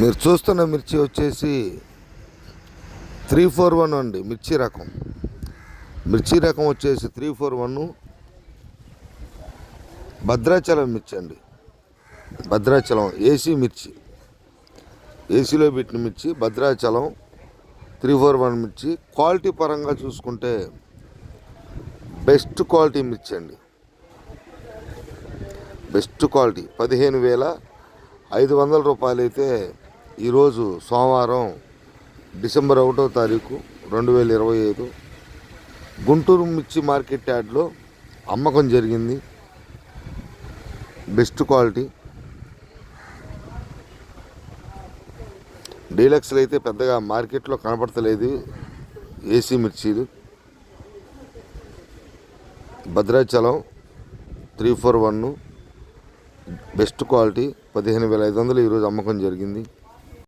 మీరు చూస్తున్న మిర్చి వచ్చేసి త్రీ ఫోర్ వన్ అండి మిర్చి రకం. మిర్చి రకం వచ్చేసి త్రీ ఫోర్ వన్. భద్రాచలం మిర్చి అండి. భద్రాచలం ఏసీ మిర్చి. ఏసీలో పెట్టిన మిర్చి భద్రాచలం త్రీ ఫోర్ వన్ మిర్చి. క్వాలిటీ పరంగా చూసుకుంటే బెస్ట్ క్వాలిటీ మిర్చి అండి. బెస్ట్ క్వాలిటీ పదిహేను వేల ఐదు వందల రూపాయలు అయితే ఈరోజు సోమవారం డిసెంబర్ ఒకటో తారీఖు రెండు వేల ఇరవై ఐదు గుంటూరు మిర్చి మార్కెట్ యార్డ్లో అమ్మకం జరిగింది. Best quality. డీలక్స్లు అయితే పెద్దగా మార్కెట్లో కనపడతలేదు ఏసీ మిర్చీలు. Bhadrachalam three four one best quality పదిహేను వేల ఐదు వందలు ఈరోజు అమ్మకం జరిగింది.